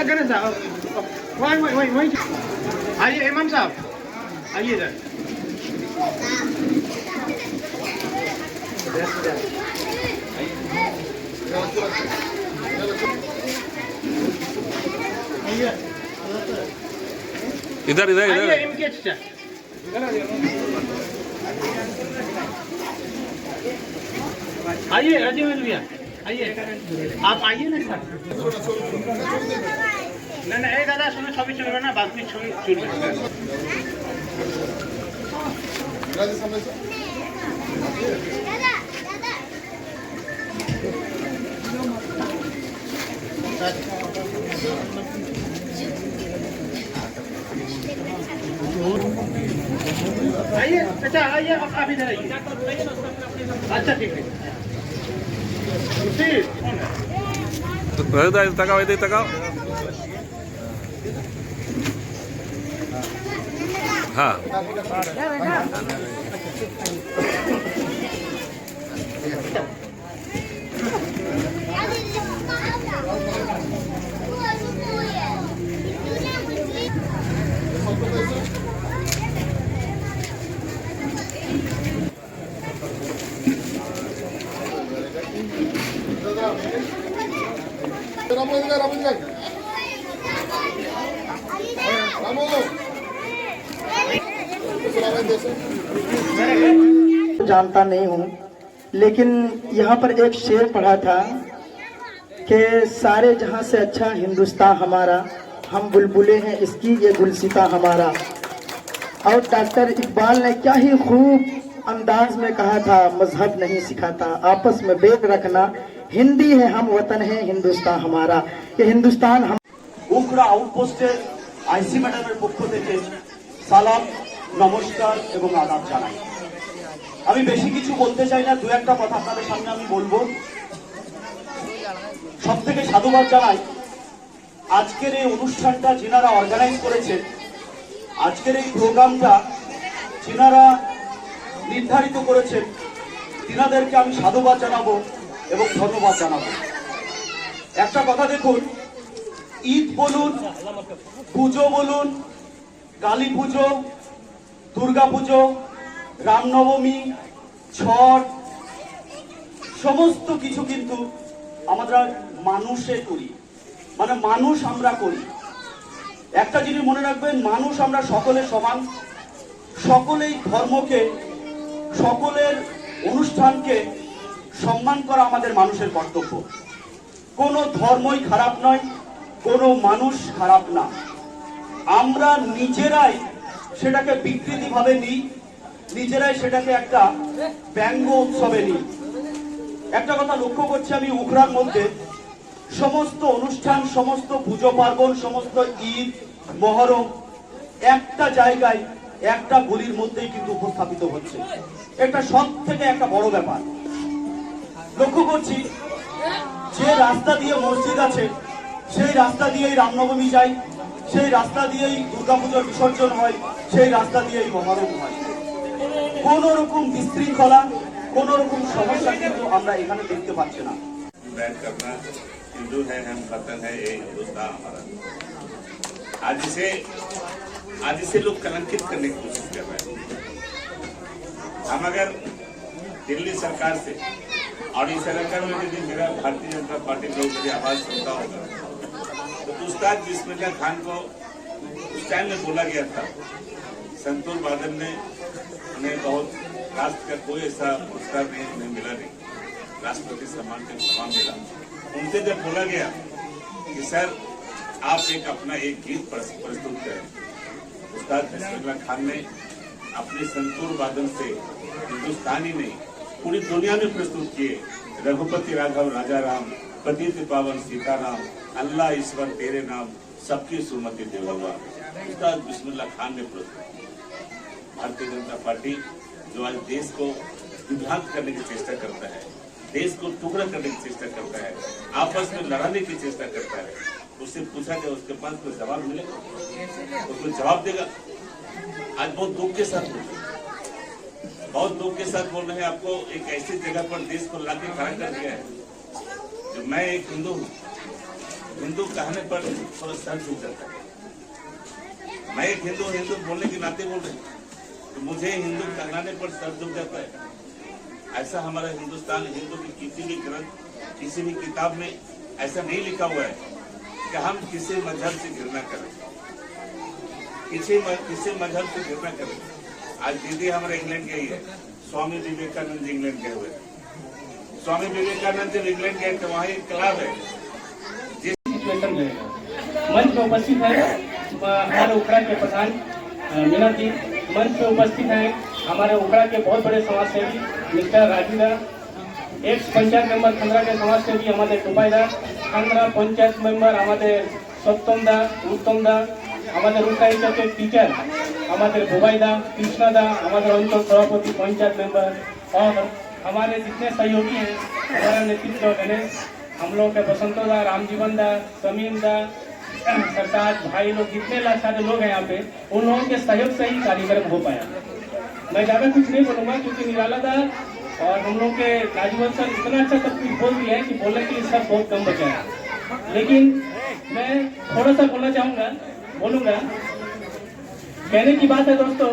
गणेश गणेश साहब वहीं वहीं वहीं वहीं आइए इमाम साहब आइए इधर आइए इधर इधर आइए इधर इनके चाचा आइए राजीव भैया आइए आप आइए ना सर না না এই দাদা শুনে ছবি চলবে না বাকি ছবি চলবে आइए अच्छा आइए आप आप इधर आइए अच्छा ठीक है વરદાય તગાવે તે તગાવ હા હા जानता नहीं हूँ, लेकिन यहाँ पर एक शेर पढ़ा था कि सारे जहाँ से अच्छा हिंदुस्तान हमारा, हम बुलबुले हैं, इसकी ये गुलसिता हमारा। और डॉक्टर इकबाल ने क्या ही खूब अंदाज में कहा था, मज़हब नहीं सिखाता, आपस में बेद रखना हिंदी है हम वतन है हिंदुस्तान हमारा ये हिंदुस्तान हम উকরা আউটপোস্টের আইসি ম্যাডামের পক্ষ থেকে সালাম নমস্কার এবং আদাব জানাই আমি বেশি কিছু বলতে চাই না দু একটা কথা আপনাদের সামনে আমি বলবো সব থেকে সাধুবাদ জানাই আজকের এই অনুষ্ঠানটা যিনারা অর্গানাইজ করেছে আজকের এই প্রোগ্রামটা যিনারা নির্ধারিত করেছেন তিনাদেরকে আমি সাধুবাদ জানাবো এবং ধন্যবাদ জানাব। একটা কথা দেখুন, ঈদ বলুন, পুজো বলুন, কালী পুজো, দুর্গা পুজো, রামনবমী, ছট, সমস্ত কিছু কিন্তু আমরা মানুষে করি। মানে মানুষ আমরা করি। একটা জিনিস মনে রাখবেন, মানুষ আমরা সকলে সমান। সকলেই ধর্মকে, সকলের অনুষ্ঠানকে সম্মান করা আমাদের মানুষের কর্তব্য। কোনো ধর্মই খারাপ নয়, কোনো মানুষ খারাপ না। আমরা নিজেরাই সেটাকে বিকৃতি ভাবে নিই, নিজেরাই সেটাকে একটা ব্যঙ্গ উৎসবে নিই। একটা কথা লক্ষ্য করছি আমি উখরার মধ্যে। সমস্ত অনুষ্ঠান, সমস্ত পুজো পার্বণ, সমস্ত ঈদ, মহরম একটা জায়গায় একটা গলির মধ্যেই কিন্তু উপস্থাপিত হচ্ছে। এটা সব থেকে একটা বড় ব্যাপার। লক্ষ্য করছি যে রাস্তা দিয়ে মসজিদ আছে সেই রাস্তা দিয়েই রামনবমী যায় সেই রাস্তা দিয়েই দুর্গাপুজোর বিসর্জন হয় সেই রাস্তা দিয়েই মহরম হয় কোন রকম বিশৃঙ্খলা কোন রকম সমস্যা কিন্তু আমরা এখানে দেখতে পাচ্ছি না बैठ करना हिंदू है हम वतन है ये हिंदुस्तान हमारा आज इसे आज इसे लोग कलंकित करने की कोशिश कर रहे हैं हम अगर दिल्ली सरकार से और इस इलाके में यदि मेरा भारतीय जनता पार्टी लोग मेरी आवाज़ सुनता होगा तो उस्ताद बिस्मिल्लाह खान को उस टाइम में बोला गया था संतूर बादल ने उन्हें बहुत राष्ट्र का कोई ऐसा पुरस्कार नहीं, उन्हें मिला नहीं। राष्ट्रपति सम्मान का सम्मान मिला। उनसे जब बोला गया कि, सर, आप एक अपना एक गीत प्रस्तुत करें। उस्ताद बिस्मिल्लाह खान ने अपने संतूर वादन से हिंदुस्तानी नहीं पूरी दुनिया में प्रस्तुत किए। रघुपति राघव राजा राम पतित पावन सीताराम, अल्लाह ईश्वर, तेरे नाम, सबकी सुमति देवल्ला उस्ताद बिस्मिल्लाह खान ने प्रस्तुत भारतीय जनता पार्टी जो आज देश को विभ्रांत करने की चेष्टा करता है, देश को टुकड़ा करने की चेष्टा करता है, आपस में लड़ाने की चेष्टा करता है, उससे पूछा गया उसके पास कोई जवाब मिलेगा? उसको जवाब देगा? आज बहुत दुख के साथ हैं। बहुत दुख के साथ बोल रहे हैं, आपको एक ऐसी जगह पर देश को लाके खड़ा कर दिया है, जो मैं एक हिंदू हूँ। हिंदू कहने पर थोड़ा सर झुक जाता है। मैं एक हिंदू हिंदू बोलने के नाते बोल रहे तो मुझे हिंदू कहलाने पर सर झुक जाता है। ऐसा हमारा हिंदुस्तान, हिंदू की किसी भी ग्रंथ, किसी भी किताब में ऐसा नहीं लिखा हुआ है कि हम किसी मज़हब से घृणा करें। किसी किसी मज़हब से घृणा करें। आज दीदी हमारे इंग्लैंड के ही है। स्वामी विवेकानंद जी इंग्लैंड के हुए। स्वामी विवेकानंद जी इंग्लैंड गए थे वहाँ एक क्लब है। मंच में उपस्थित है हमारे उखड़ा के प्रधान मीना जी मन पे उपस्थित है हमारे उखड़ा के बहुत बड़े समाज सेवी mister Rajida. Ex panchayat member Khandra के समाज सेवी हमारे टोपाईदा खंडरा पंचायत मेंबर, हमारे सप्तम दा, उत्तम दा। हमारे रूपा के टीचर আমাদের भुवाई दा कृष्णा दा हमारे अंचल सभापति पंचायत मेंबर और हमारे जितने सहयोगी हैं हमारा नेतृत्व गणेश हम लोग के बसंतो दा रामजीवन दा समीम दा सरताज भाई लोग जितने ला- सारे लोग हैं यहाँ पे उन लोगों के सहयोग से ही कार्यक्रम हो पाया मैं ज्यादा कुछ नहीं बोलूंगा क्योंकि निराला दा और हम लोग के राजवन सर इतना अच्छा सब कुछ बोल दिए हैं कि बोलने के लिए सब बहुत कम बचा है लेकिन मैं थोड़ा सा बोलना चाहूंगा बोलूंगा कहने की बात है दोस्तों,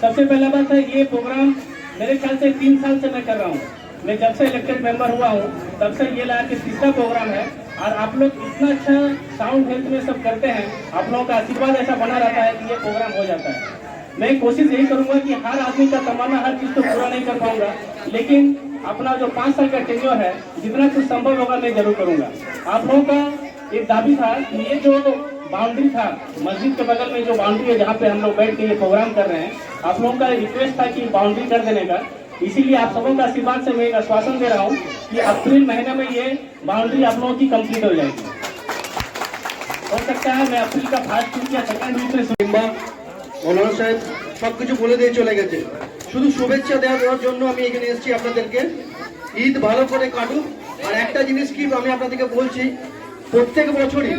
सबसे पहला बात है ये प्रोग्राम मेरे ख्याल से तीन साल से मैं कर रहा हूँ। मैं जब से इलेक्टेड मेंबर हुआ हूँ, तब से ये लगा के तीसरा प्रोग्राम है और आप लोग इतना अच्छा साउंड हेल्थ में सब करते हैं, आप लोगों का आशीर्वाद ऐसा बना रहता है कि ये प्रोग्राम हो जाता है। मैं कोशिश यही करूँगा कि हर आदमी का तमन्ना हर चीज़ तो पूरा नहीं कर पाऊँगा, लेकिन अपना जो पाँच साल का टेन्योर है, जितना कुछ संभव होगा मैं ज़रूर करूँगा। आप लोगों का एक दाबी था कि ये जो बाउंड्री था मस्जिद के बगल में जो बाउंड्री है जहाँ पे हम लोग बैठ के ये प्रोग्राम कर रहे हैं आप लोगों का रिक्वेस्ट था कि बाउंड्री कर देने का इसीलिए आप सबों का आशीर्वाद से मैं एक आश्वासन दे रहा हूँ कि अप्रैल महीने में ये बाउंड्री आप लोगों की कंप्लीट हो जाएगी हो सकता है मैं अप्रैल का फर्स्ट वीक या सेकंड वीक में কিংবা মৌলানা সাহেব সবকিছু বলে দিয়ে চলে গেছে শুধু শুভেচ্ছা দেওয়া দেওয়ার জন্য আমি এখানে এসেছি আপনাদেরকে ঈদ ভালো করে কাটুক আর একটা জিনিস কি আমি আপনাদেরকে বলছি প্রত্যেক বছরই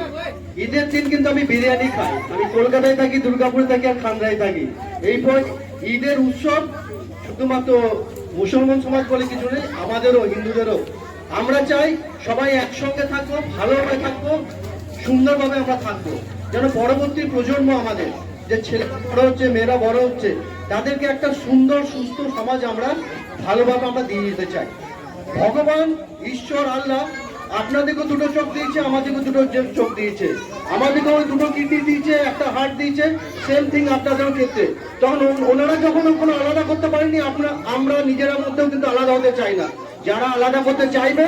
ঈদের দিন কিন্তু আমি বিরিয়ানি খাই। আমি কলকাতায় থাকি, দুর্গাপুরে থাকি আর খান্দায় থাকি। এই পর ঈদের উৎসব শুধুমাত্র মুসলমান সমাজ বলে কিছু নেই, আমাদেরও, হিন্দুদেরও। আমরা চাই সবাই একসঙ্গে থাকব, ভালোভাবে থাকব, সুন্দরভাবে আমরা থাকব। যেন পরবর্তী প্রজন্ম আমাদের, যে ছেলে বড় হচ্ছে, মেয়েরা বড় হচ্ছে, তাদেরকে একটা সুন্দর, সুস্থ সমাজ আমরা ভালোভাবে আমরা দিয়ে দিতে চাই। ভগবান, ঈশ্বর, আল্লাহ আপনাদেরকে দুটো চোখ দিয়েছে আমাদেরকে দুটো চোখ দিয়েছে। আমাদেরকেও দুটো কিডনি দিয়েছে, একটা হার্ট দিয়েছে সেম থিং আপনাদেরও ক্ষেত্রে। তখন ওনারা যখন কোনো আলাদা করতে পারেনি, আমরা আমরা নিজেরা মধ্যেও কিন্তু আলাদা হতে চাই না। যারা আলাদা করতে চাইবে,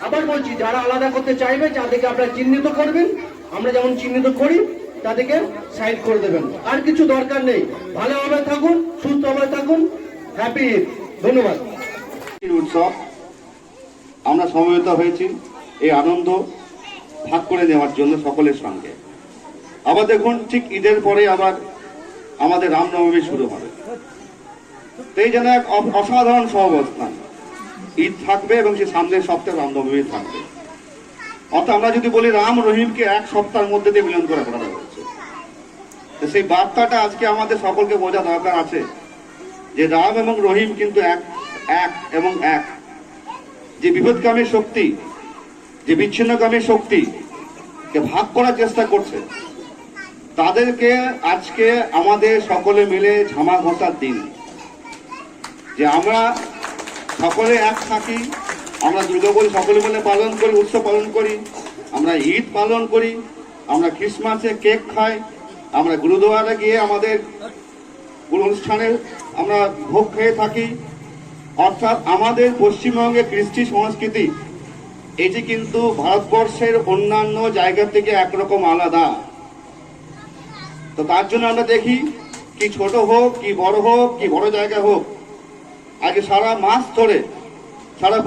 আবার বলছি, যারা আলাদা করতে চাইবে যাদেরকে আপনারা চিহ্নিত করবেন। আমরা যেমন চিহ্নিত করি, তাদেরকে সাইড করে দেবেন। আর কিছু দরকার নেই। ভালোভাবে থাকুন, সুস্থভাবে থাকুন। হ্যাপি ধন্যবাদ। উৎসব। আমরা সমবেত হয়েছি। এই আনন্দ ভাগ করে নেওয়ার জন্য সকলের সঙ্গে। আবার দেখুন, ঠিক ঈদের পরে আবার আমাদের রামনবমী শুরু হবে। এই যেন এক অসাধারণ সহাবস্থান। ঈদ থাকবে এবং সে সামনের সপ্তাহে রামনবমী থাকবে। অর্থাৎ আমরা যদি বলি রাম রহিমকে এক সপ্তাহের মধ্যে দিয়ে মিলন করে করা হচ্ছে সেই বার্তাটা আজকে আমাদের সকলকে বোঝা দরকার আছে যে রাম এবং রহিম কিন্তু এক এক এবং এক। যে বিপদকামী শক্তি, যে বিচ্ছিন্নকামী শক্তি কে ভাগ করার চেষ্টা করছে, তাদেরকে আজকে আমাদের সকলে মিলে ঝামা ঘষার দিন। যে আমরা সকলে এক থাকি, আমরা দুর্গাপুর সকলে মিলে পালন করি, উৎসব পালন করি, আমরা ঈদ পালন করি, আমরা ক্রিসমাসে কেক খাই, আমরা গুরুদুয়ারে গিয়ে আমাদের কোনো অনুষ্ঠানে আমরা ভোগ খেয়ে থাকি অর্থাৎ আমাদের পশ্চিমবঙ্গে কৃষ্টি সংস্কৃতি, এটি কিন্তু ভারতবর্ষের অন্যান্য জায়গা থেকে একরকম আলাদা। তো তার জন্য আমরা দেখি কি ছোট হোক, কি বড় হোক, কি বড় জায়গা হোক। আগে সারা মাস ধরে সারা